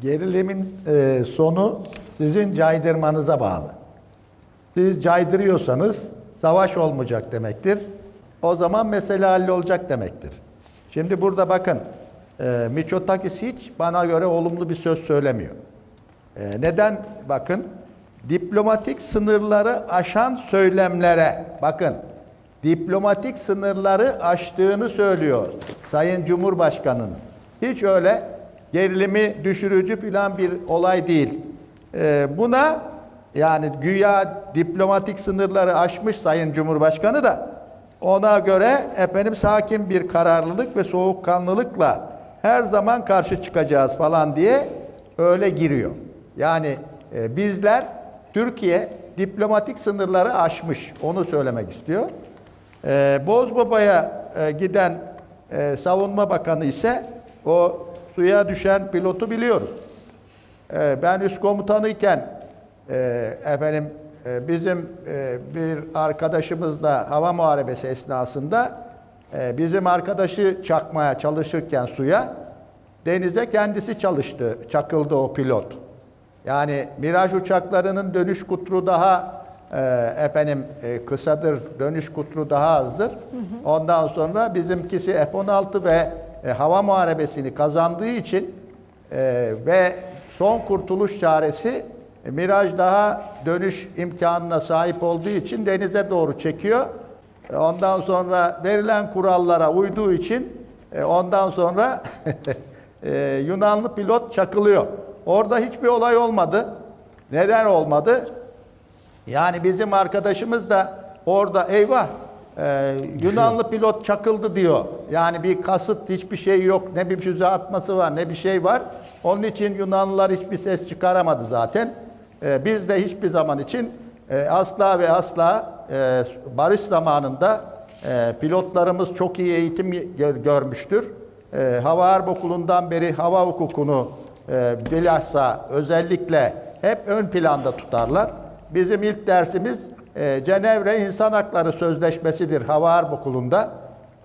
Gerilimin e, sonu sizin caydırmanıza bağlı. Siz caydırıyorsanız savaş olmayacak demektir. O zaman mesele hallolacak demektir. Şimdi burada bakın, e, Miçotakis hiç bana göre olumlu bir söz söylemiyor. E, neden? Bakın, diplomatik sınırları aşan söylemlere, bakın, diplomatik sınırları aştığını söylüyor Sayın Cumhurbaşkanı'nın. Hiç öyle gerilimi düşürücü falan bir olay değil. E, buna yani güya diplomatik sınırları aşmış Sayın Cumhurbaşkanı da ona göre efendim sakin bir kararlılık ve soğukkanlılıkla her zaman karşı çıkacağız falan diye öyle giriyor. Yani e, bizler Türkiye diplomatik sınırları aşmış. Onu söylemek istiyor. E, Bozbaba'ya e, giden e, savunma bakanı ise o suya düşen pilotu biliyoruz. E, ben üst komutanıyken e, efendim e, bizim e, bir arkadaşımızla hava muharebesi esnasında e, bizim arkadaşı çakmaya çalışırken suya denize kendisi çalıştı, çakıldı o pilot. Yani Miraj uçaklarının dönüş kutru daha e, efendim e, kısadır, dönüş kutru daha azdır. Ondan sonra bizimkisi F-16 ve e, hava muharebesini kazandığı için e, ve son kurtuluş çaresi e, Miraj daha dönüş imkanına sahip olduğu için denize doğru çekiyor. E, Ondan sonra verilen kurallara uyduğu için e, ondan sonra e, Yunanlı pilot çakılıyor. Orada hiçbir olay olmadı. Neden olmadı? Yani bizim arkadaşımız da orada eyvah e, Yunanlı pilot çakıldı diyor. Yani bir kasıt hiçbir şey yok. Ne bir füze atması var ne bir şey var. Onun için Yunanlılar hiçbir ses çıkaramadı zaten. E, biz de hiçbir zaman için e, asla ve asla e, barış zamanında e, pilotlarımız çok iyi eğitim gör- görmüştür. E, hava Harp Okulu'ndan beri hava hukukunu e, bilhassa özellikle hep ön planda tutarlar. Bizim ilk dersimiz e, Cenevre İnsan Hakları Sözleşmesi'dir Hava Harp Okulu'nda.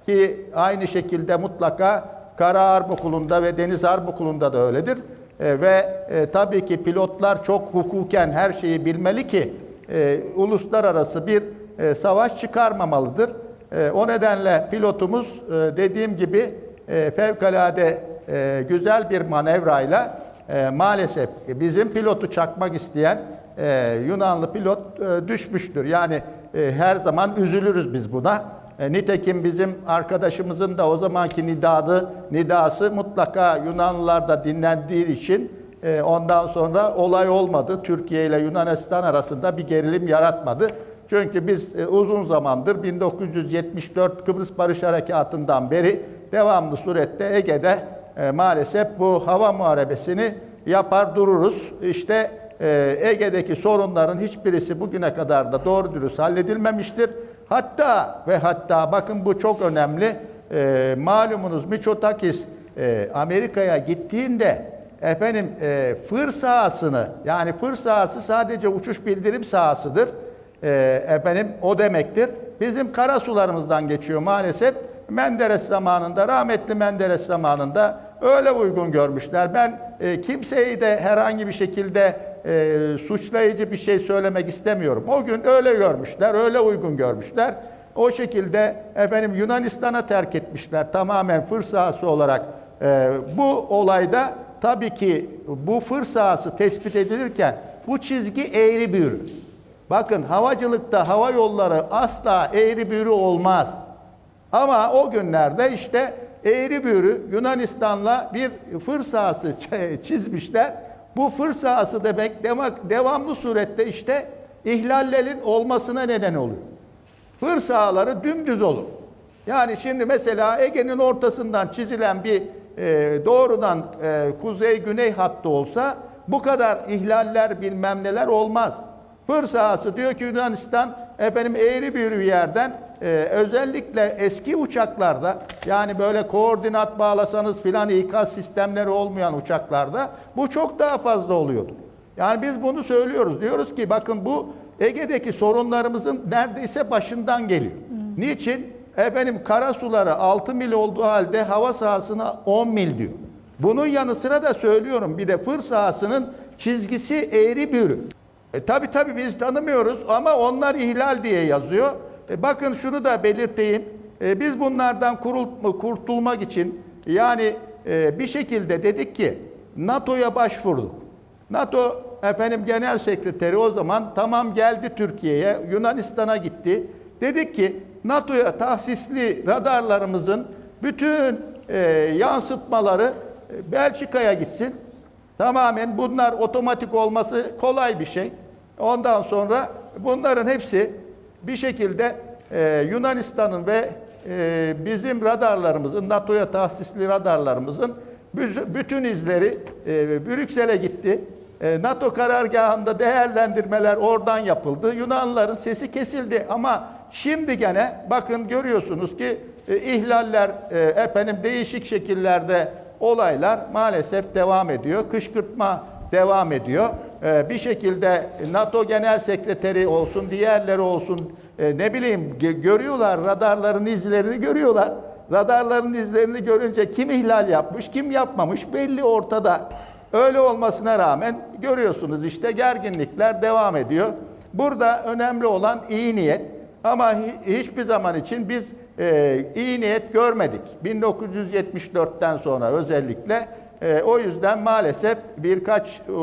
Ki aynı şekilde mutlaka Kara Harp Okulu'nda ve Deniz Harp Okulu'nda da öyledir. E, ve e, tabii ki pilotlar çok hukuken her şeyi bilmeli ki e, uluslararası bir e, savaş çıkarmamalıdır. E, o nedenle pilotumuz e, dediğim gibi e, fevkalade e, güzel bir manevrayla e, maalesef bizim pilotu çakmak isteyen e, Yunanlı pilot e, düşmüştür. Yani e, her zaman üzülürüz biz buna. E, nitekim bizim arkadaşımızın da o zamanki nidadı, nidası mutlaka Yunanlılarda dinlendiği için e, ondan sonra olay olmadı. Türkiye ile Yunanistan arasında bir gerilim yaratmadı. Çünkü biz e, uzun zamandır 1974 Kıbrıs Barış Harekatı'ndan beri devamlı surette Ege'de e, maalesef bu hava muharebesini yapar dururuz. İşte e, Ege'deki sorunların hiçbirisi bugüne kadar da doğru dürüst halledilmemiştir. Hatta ve hatta bakın bu çok önemli. E, malumunuz Miçotakis e, Amerika'ya gittiğinde efendim e, fır sahasını yani fır sahası sadece uçuş bildirim sahasıdır. E, efendim o demektir. Bizim kara sularımızdan geçiyor maalesef. Menderes zamanında, rahmetli Menderes zamanında öyle uygun görmüşler. Ben e, kimseyi de herhangi bir şekilde e, suçlayıcı bir şey söylemek istemiyorum. O gün öyle görmüşler, öyle uygun görmüşler. O şekilde efendim Yunanistan'a terk etmişler tamamen fır sahası olarak. E, bu olayda tabii ki bu fır sahası tespit edilirken bu çizgi eğri büğrü. Bakın havacılıkta hava yolları asla eğri büğrü olmaz. Ama o günlerde işte eğri büğrü Yunanistan'la bir fır sahası çizmişler. Bu fır sahası demek demek devamlı surette işte ihlallerin olmasına neden oluyor. Fır sahaları dümdüz olur. Yani şimdi mesela Ege'nin ortasından çizilen bir e, doğrudan e, kuzey-güney hattı olsa bu kadar ihlaller bilmem neler olmaz. Fır sahası diyor ki Yunanistan efendim eğri bir yerden e, özellikle eski uçaklarda yani böyle koordinat bağlasanız filan ikaz sistemleri olmayan uçaklarda bu çok daha fazla oluyordu. Yani biz bunu söylüyoruz. Diyoruz ki bakın bu Ege'deki sorunlarımızın neredeyse başından geliyor. Niçin? Efendim kara suları 6 mil olduğu halde hava sahasına 10 mil diyor. Bunun yanı sıra da söylüyorum bir de fır sahasının çizgisi eğri büğrü. E, tabii tabii biz tanımıyoruz ama onlar ihlal diye yazıyor. E, bakın şunu da belirteyim. E, biz bunlardan kurtulmak için yani e, bir şekilde dedik ki NATO'ya başvurduk. NATO efendim genel sekreteri o zaman tamam geldi Türkiye'ye, Yunanistan'a gitti. Dedik ki NATO'ya tahsisli radarlarımızın bütün yansıtmaları Belçika'ya gitsin. Tamamen bunlar otomatik olması kolay bir şey. Ondan sonra bunların hepsi bir şekilde e, Yunanistan'ın ve e, bizim radarlarımızın, NATO'ya tahsisli radarlarımızın bü- bütün izleri e, Brüksel'e gitti. E, NATO karargahında değerlendirmeler oradan yapıldı. Yunanlıların sesi kesildi ama şimdi gene bakın görüyorsunuz ki e, ihlaller e, efendim değişik şekillerde olaylar maalesef devam ediyor. Kışkırtma devam ediyor. E, bir şekilde NATO Genel Sekreteri olsun, diğerleri olsun e, ne bileyim gö- görüyorlar radarların izlerini görüyorlar. Radarların izlerini görünce kim ihlal yapmış, kim yapmamış belli ortada. Öyle olmasına rağmen görüyorsunuz işte gerginlikler devam ediyor. Burada önemli olan iyi niyet. Ama hi- hiçbir zaman için biz e, iyi niyet görmedik. 1974'ten sonra özellikle. E, o yüzden maalesef birkaç e,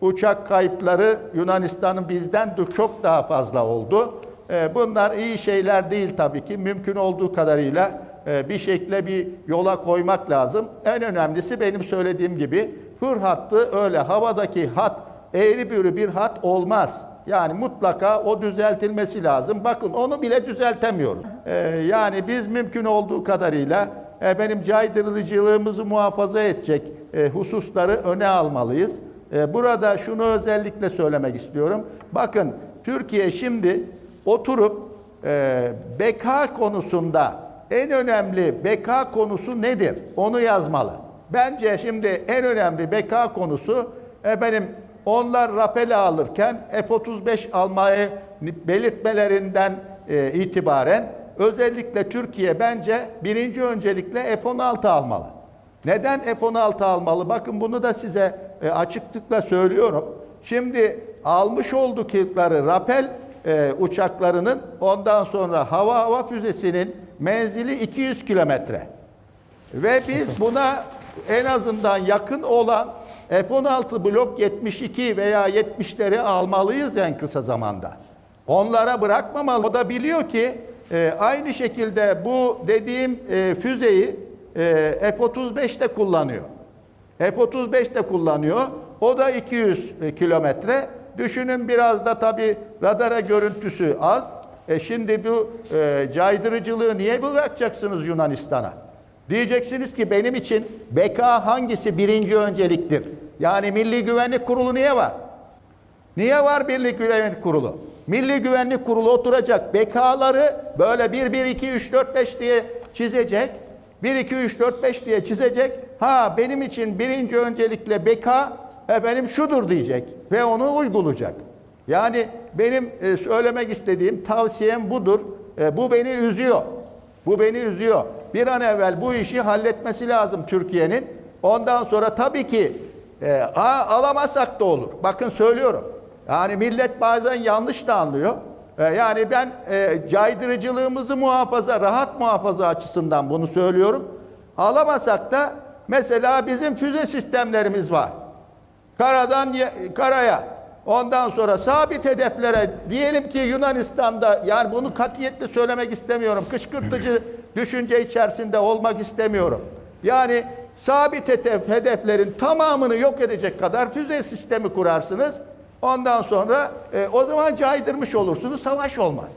uçak kayıpları Yunanistan'ın bizden de çok daha fazla oldu. E, bunlar iyi şeyler değil tabii ki. Mümkün olduğu kadarıyla e, bir şekilde bir yola koymak lazım. En önemlisi benim söylediğim gibi hır hattı öyle havadaki hat eğri büğrü bir hat olmaz. Yani mutlaka o düzeltilmesi lazım. Bakın onu bile düzeltemiyoruz. Ee, yani biz mümkün olduğu kadarıyla e, benim caydırıcılığımızı muhafaza edecek e, hususları öne almalıyız. E, burada şunu özellikle söylemek istiyorum. Bakın Türkiye şimdi oturup e, beka konusunda en önemli beka konusu nedir? Onu yazmalı. Bence şimdi en önemli beka konusu e, benim onlar rapel alırken F-35 almayı belirtmelerinden e, itibaren özellikle Türkiye bence birinci öncelikle F-16 almalı. Neden F-16 almalı? Bakın bunu da size e, açıklıkla söylüyorum. Şimdi almış oldukları rapel e, uçaklarının ondan sonra hava hava füzesinin menzili 200 kilometre. Ve biz buna en azından yakın olan F-16 Blok 72 veya 70'leri almalıyız en kısa zamanda. Onlara bırakmamalı. O da biliyor ki e, aynı şekilde bu dediğim e, füzeyi e, F-35 de kullanıyor. F-35 de kullanıyor. O da 200 kilometre. Düşünün biraz da tabii radara görüntüsü az. E şimdi bu e, caydırıcılığı niye bırakacaksınız Yunanistan'a? Diyeceksiniz ki benim için beka hangisi birinci önceliktir? Yani Milli Güvenlik Kurulu niye var? Niye var Milli Güvenlik Kurulu? Milli Güvenlik Kurulu oturacak bekaları böyle 1, 1, 2, 3, 4, 5 diye çizecek. 1, 2, 3, 4, 5 diye çizecek. Ha benim için birinci öncelikle beka efendim şudur diyecek ve onu uygulayacak. Yani benim e, söylemek istediğim tavsiyem budur. E, bu beni üzüyor. Bu beni üzüyor. Bir an evvel bu işi halletmesi lazım Türkiye'nin. Ondan sonra tabii ki e, a, alamazsak da olur. Bakın söylüyorum. Yani millet bazen yanlış da anlıyor. E, yani ben e, caydırıcılığımızı muhafaza, rahat muhafaza açısından bunu söylüyorum. Alamasak da mesela bizim füze sistemlerimiz var. Karadan karaya. Ondan sonra sabit hedeflere diyelim ki Yunanistan'da yani bunu katiyetle söylemek istemiyorum. Kışkırtıcı düşünce içerisinde olmak istemiyorum. Yani sabit hedef, hedeflerin tamamını yok edecek kadar füze sistemi kurarsınız. Ondan sonra e, o zaman caydırmış olursunuz. Savaş olmaz.